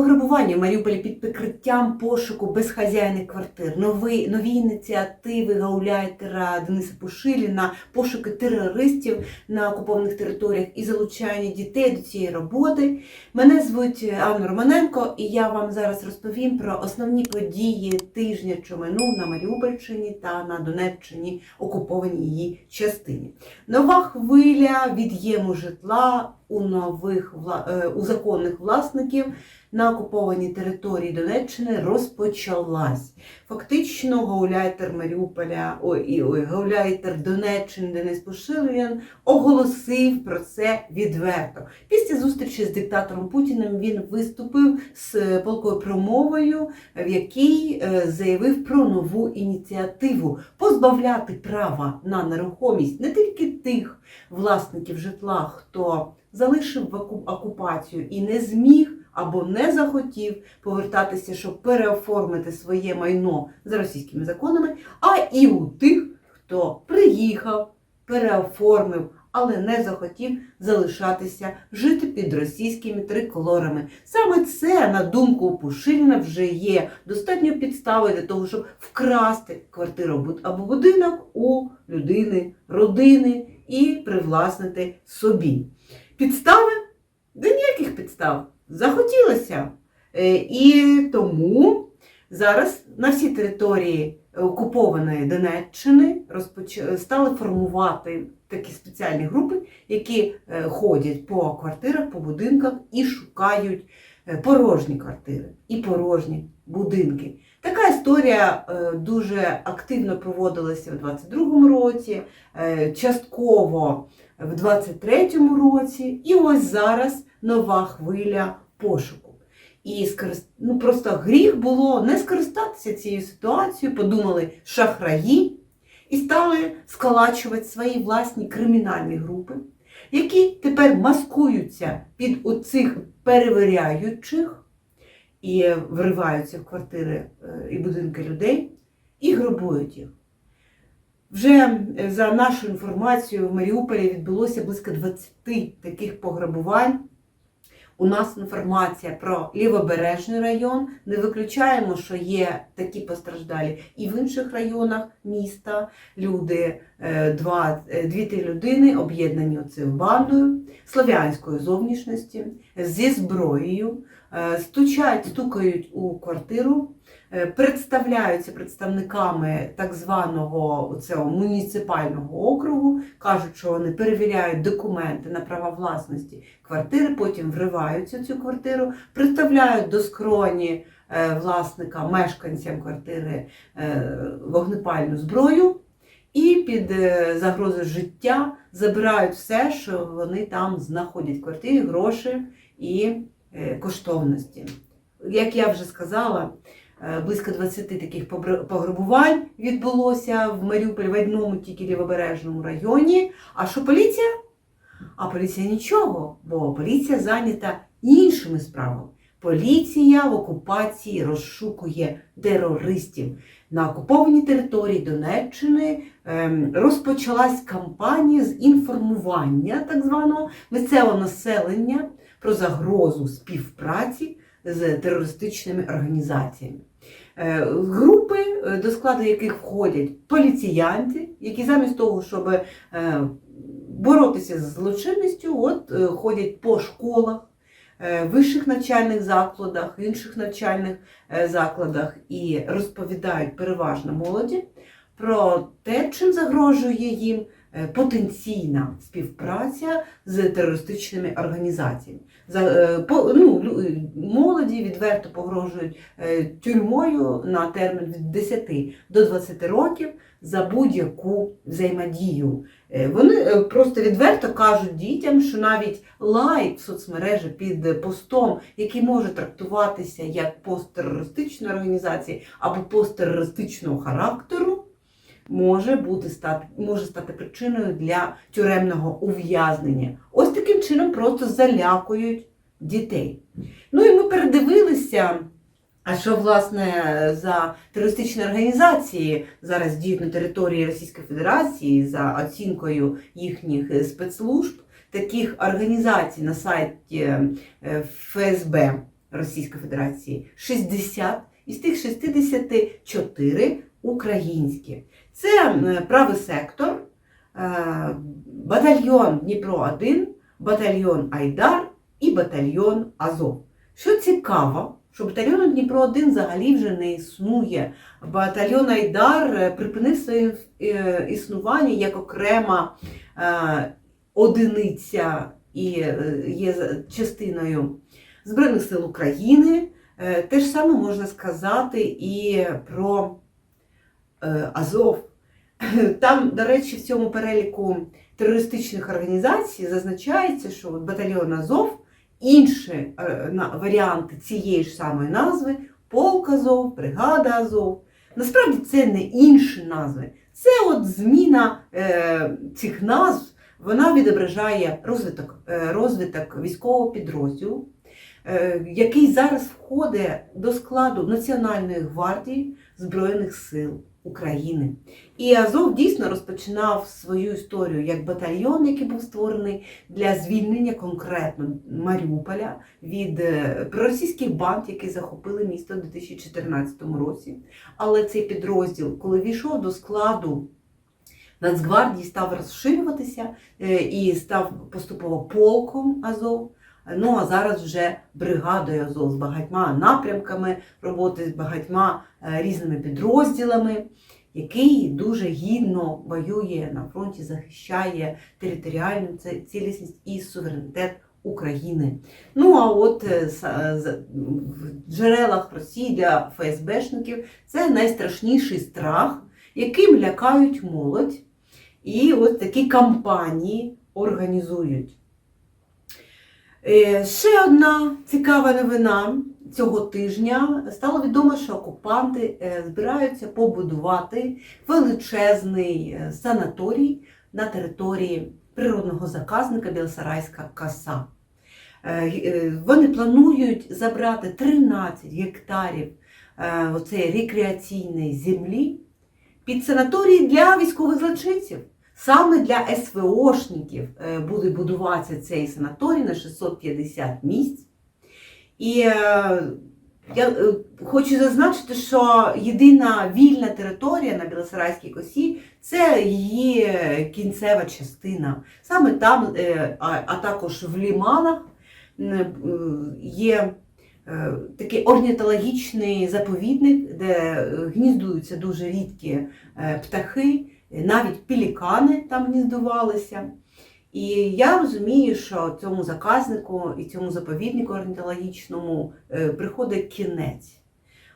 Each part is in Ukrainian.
Пограбування в Маріуполі під прикриттям пошуку безхазяйних квартир, нові, нові ініціативи гауляйтера Дениса Пушиліна, пошуки терористів на окупованих територіях і залучання дітей до цієї роботи. Мене звуть Анна Романенко, і я вам зараз розповім про основні події тижня, що минув на Маріупольщині та на Донеччині, окупованій її частині. Нова хвиля від'єму житла у нових е, у законних власників на окупованій території Донеччини розпочалась. Фактично, гауляйтер Маріуполя, ой, ой, гауляйтер Донеччини Денис Пошилин оголосив про це відверто. Після зустрічі з диктатором Путіним він виступив з полкою промовою, в якій е, заявив про нову ініціативу позбавляти права на нерухомість не тільки тих власників житла, хто залишив окупацію і не зміг або не захотів повертатися, щоб переоформити своє майно за російськими законами, а і у тих, хто приїхав, переоформив, але не захотів залишатися жити під російськими триколорами. Саме це, на думку Пушиліна, вже є достатньо підстави для того, щоб вкрасти квартиру або будинок у людини, родини і привласнити собі. Підстави? Да ніяких підстав. Захотілося. Е, І тому зараз на всій території окупованої Донеччини стали формувати такі спеціальні групи, які е, ходять по квартирах, по будинках і шукають е, порожні квартири і порожні будинки. Така історія дуже активно проводилася в 22-му році, частково в 23-му році, і ось зараз нова хвиля пошуку. І скорист... ну, просто гріх було не скористатися цією ситуацією, подумали шахраї і стали сколачувати свої власні кримінальні групи, які тепер маскуються під оцих перевіряючих і вриваються в квартири е, і будинки людей і грабують їх. Вже е, за нашою інформацією в Маріуполі відбулося близько 20 таких пограбувань. У нас інформація про лівобережний район. Не виключаємо, що є такі постраждалі і в інших районах міста. Люди, е, два, е, дві-три людини об'єднані оцею бандою слов'янської зовнішності зі зброєю, стучать, стукають у квартиру, е, представляються представниками так званого цього муніципального округу, кажуть, що вони перевіряють документи на права власності квартири, потім вриваються в цю квартиру, представляють до скроні е, власника, мешканцям квартири е, вогнепальну зброю. І під е, загрозою життя забирають все, що вони там знаходять квартирі, гроші і е, коштовності. Як я вже сказала, е, близько 20 таких пограбувань відбулося в Маріуполі в одному тільки лівобережному районі. А що поліція? А поліція нічого, бо поліція зайнята іншими справами. Поліція в окупації розшукує терористів. На окупованій території Донеччини ем, розпочалась кампанія з інформування так званого місцевого населення про загрозу співпраці з терористичними організаціями. Е, Групи, е, до складу яких входять поліціянти, які замість того, щоб е, боротися з злочинністю, от ходять по школах, вищих навчальних закладах, інших навчальних закладах і розповідають переважно молоді про те, чим загрожує їм потенційна співпраця з терористичними організаціями. За, е, по, ну, е, молоді відверто погрожують е, тюрмою на термін від 10 до 20 років за будь-яку взаємодію. Е, Вони е, просто відверто кажуть дітям, що навіть лайк в соцмережі під постом, який може трактуватися як пост терористичної організації або пост терористичного характеру, може бути стати, може стати причиною для тюремного ув'язнення. Ось таким чином просто залякують дітей. Ну і ми передивилися. А що власне за терористичні організації зараз діють на території Російської Федерації за оцінкою їхніх спецслужб, таких організацій на сайті е, ФСБ Російської Федерації 60, із тих 64 українські. Це правий сектор, е, батальйон Дніпро 1, батальйон Айдар і батальйон Азов. Що цікаво, що батальйону Дніпро 1 взагалі вже не існує. Батальйон Айдар е, припинив своє е, існування як окрема е, одиниця і е, є частиною Збройних сил України. Е, Те ж саме можна сказати і про е, Азов. Там, до речі, в цьому переліку терористичних організацій зазначається, що батальйон Азов, інші е, варіанти цієї ж самої назви полк Азов, бригада Азов. Насправді це не інші назви. Це от зміна е, цих назв, вона відображає розвиток, е, розвиток військового підрозділу, е, який зараз входить до складу Національної гвардії Збройних сил України. І Азов дійсно розпочинав свою історію як батальйон, який був створений для звільнення конкретно Маріуполя від е, проросійських банд, які захопили місто у 2014 році. Але цей підрозділ, коли війшов до складу Нацгвардії, став розширюватися е, і став поступово полком Азов. Ну а зараз вже бригадою Азов з багатьма напрямками роботи, з багатьма е, різними підрозділами, який дуже гідно воює на фронті, захищає територіальну цілісність і суверенітет України. Ну а от е, е, в джерелах Росії для ФСБшників це найстрашніший страх, яким лякають молодь, і от такі кампанії організують. Е, Ще одна цікава новина цього тижня стало відомо, що окупанти е, збираються побудувати величезний е, санаторій на території природного заказника Білосарайська коса. Е, Вони планують забрати 13 гектарів оцеї рекреаційної землі під санаторій для військових злочинців. Саме для СВОшників е, буде будуватися цей санаторій на 650 місць. І е, я е, хочу зазначити, що єдина вільна територія на Білосарайській косі це її кінцева частина. Саме там, а, також в Ліманах є такий орнітологічний заповідник, де гніздуються дуже рідкі птахи, навіть пілікани там гніздувалися. І я розумію, що цьому заказнику і цьому заповіднику орнітологічному е, приходить кінець.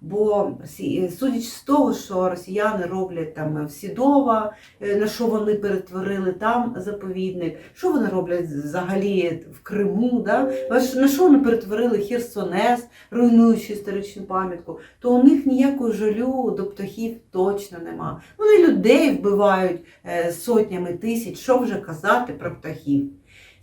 Бо сі- судячи з того, що росіяни роблять там в Сідова, е, на що вони перетворили там заповідник, що вони роблять взагалі в Криму, да? на що- вони перетворили Херсонес, руйнуючи історичну пам'ятку, то у них ніякого жалю до птахів точно нема. Вони людей вбивають е, сотнями тисяч, що вже казати про птахів.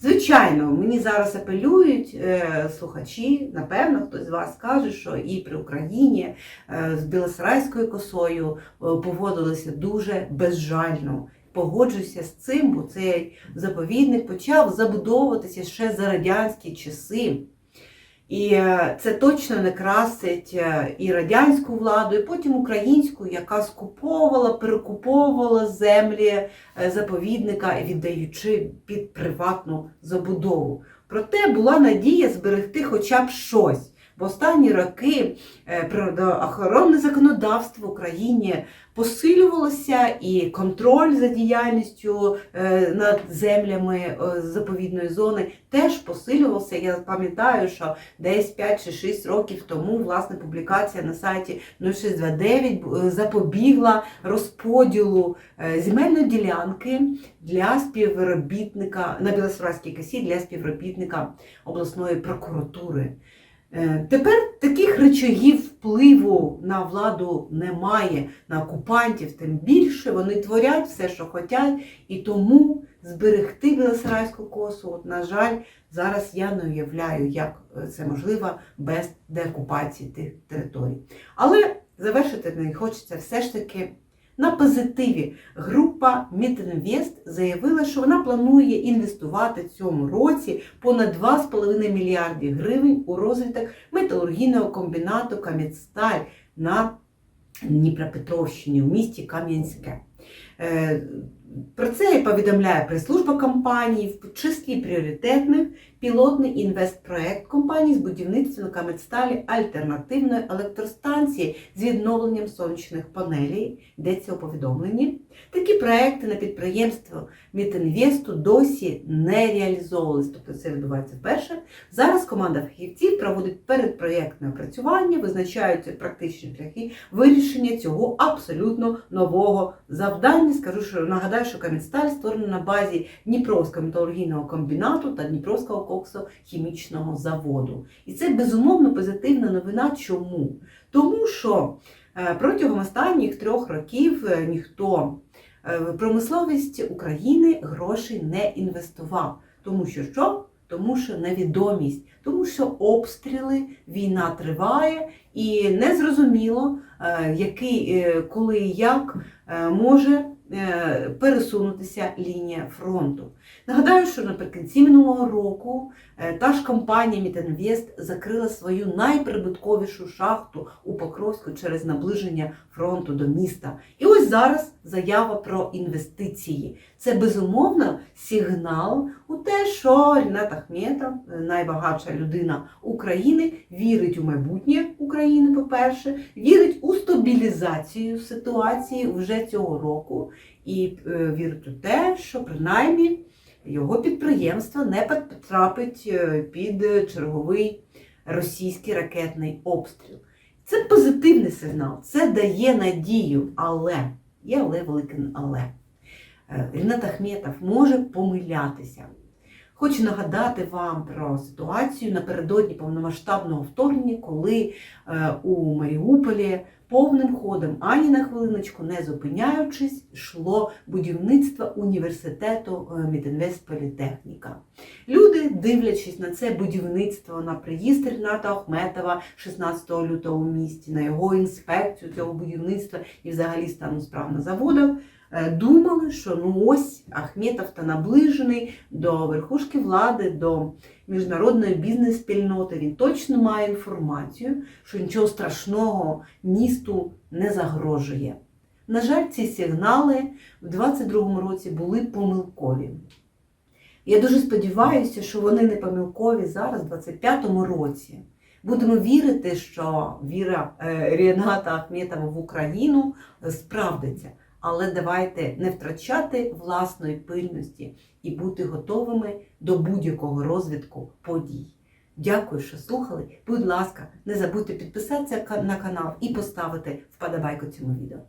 Звичайно, мені зараз апелюють е, слухачі, напевно, хтось з вас каже, що і при Україні е, з Білосарайською косою е, поводилися дуже безжально. Погоджуюся з цим, бо цей заповідник почав забудовуватися ще за радянські часи. І е, це точно не красить е, і радянську владу, і потім українську, яка скуповувала, перекуповувала землі е, заповідника, віддаючи під приватну забудову. Проте була надія зберегти хоча б щось. В останні роки е, природоохоронне законодавство в Україні посилювалося і контроль за діяльністю е, над землями е, заповідної зони теж посилювався. Я пам'ятаю, що десь 5 чи 6 років тому власне публікація на сайті 0629 е, запобігла розподілу земельної ділянки для співробітника на Білосарайській косі для співробітника обласної прокуратури. Е, Тепер таких речагів впливу на владу немає, на окупантів, тим більше вони творять все, що хочуть, і тому зберегти Білосарайську косу, от, на жаль, зараз я не уявляю, як е, це можливо без деокупації тих територій. Але завершити не хочеться все ж таки На позитиві група Мітінвест заявила, що вона планує інвестувати в цьому році понад 2,5 мільярди гривень у розвиток металургійного комбінату Кам'янсталь на Дніпропетровщині у місті Кам'янське. Про це повідомляє прес-служба компанії в числі пріоритетних пілотний інвестпроект компанії з будівництва на Кам'янсталі альтернативної електростанції з відновленням сонячних панелей, йдеться у повідомленні. Такі проекти на підприємство Мітінвесту досі не реалізовувалися, тобто це відбувається вперше. Зараз команда фахівців проводить передпроєктне опрацювання, визначаються практичні шляхи вирішення цього абсолютно нового завдання. Скажу, що нагадаю, що Кам'янсталь створено на базі Дніпровського металургійного комбінату та Дніпровського коксохімічного заводу. І це безумовно позитивна новина. Чому? Тому що е, протягом останніх трьох років е, ніхто е, в промисловість України грошей не інвестував. Тому що що? Тому що невідомість, тому що обстріли, війна триває, і незрозуміло, е, який, е, коли і як е, може е, пересунутися лінія фронту. Нагадаю, що наприкінці минулого року е, та ж компанія Мітінвест закрила свою найприбутковішу шахту у Покровську через наближення фронту до міста. І ось зараз заява про інвестиції. Це безумовно сигнал у те, що Рінат Ахметов, е, найбагатша людина України, вірить у майбутнє України, по-перше, вірить у стабілізацію ситуації вже цього року і е, вірить у те, що принаймні його підприємство не потрапить е, під черговий російський ракетний обстріл. Це позитивний сигнал, це дає надію, але є але велике але. Е, Рінат Ахметов може помилятися. Хочу нагадати вам про ситуацію напередодні повномасштабного вторгнення, коли е, у Маріуполі повним ходом, ані на хвилиночку не зупиняючись, йшло будівництво університету е, Мідінвестполітехніка. Люди, дивлячись на це будівництво, на приїзд Ріната Ахметова 16 лютого в місті, на його інспекцію цього будівництва і взагалі стану справ на заводах, думали, що ну ось Ахметов та наближений до верхушки влади, до міжнародної бізнес-спільноти. Він точно має інформацію, що нічого страшного місту не загрожує. На жаль, ці сигнали в 2022 році були помилкові. Я дуже сподіваюся, що вони не помилкові зараз, в 2025 році. Будемо вірити, що віра е, Ріната Ахметова в Україну е, справдиться. Але давайте не втрачати власної пильності і бути готовими до будь-якого розвитку подій. Дякую, що слухали. Будь ласка, не забудьте підписатися на канал і поставити вподобайку цьому відео.